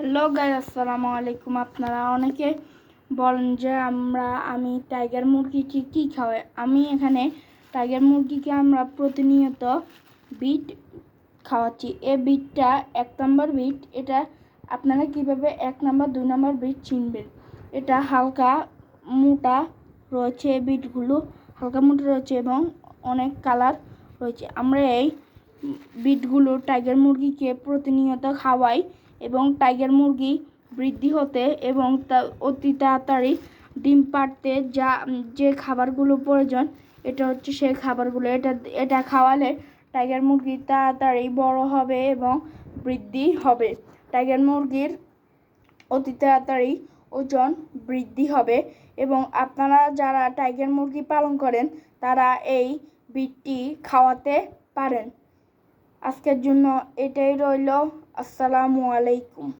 Hello guy আসসালামু আলাইকুম। আপনারা অনেকে বলেন যে আমরা, আমি টাইগার মুরগিকে কী খাওয়াই? আমি এখানে টাইগার মুরগিকে আমরা প্রতিনিয়ত বিট খাওয়াচ্ছি। এ বিটটা এক নম্বর বিট এটা আপনারা কীভাবে এক নম্বর দুই নম্বর বিট চিনবেন? এটা হালকা মোটা রয়েছে বিটগুলো হালকা মোটা রয়েছে এবং অনেক কালার রয়েছে। আমরা এই বিটগুলো টাইগার মুরগিকে প্রতিনিয়ত খাওয়াই। এবং টাইগার মুরগি বৃদ্ধি হতে এবং তা অতি তাড়াতাড়ি ডিম পাড়তে যা, যে খাবারগুলো প্রয়োজন, এটা হচ্ছে সেই খাবারগুলো। এটা এটা খাওয়ালে টাইগার মুরগি তাড়াতাড়ি বড় হবে এবং বৃদ্ধি হবে। টাইগার মুরগির অতি তাড়াতাড়ি ওজন বৃদ্ধি হবে এবং আপনারা যারা টাইগার মুরগি পালন করেন, তারা এই বিটটি খাওয়াতে পারেন। আজকের জন্য এটাই রইল। আসসালামু আলাইকুম।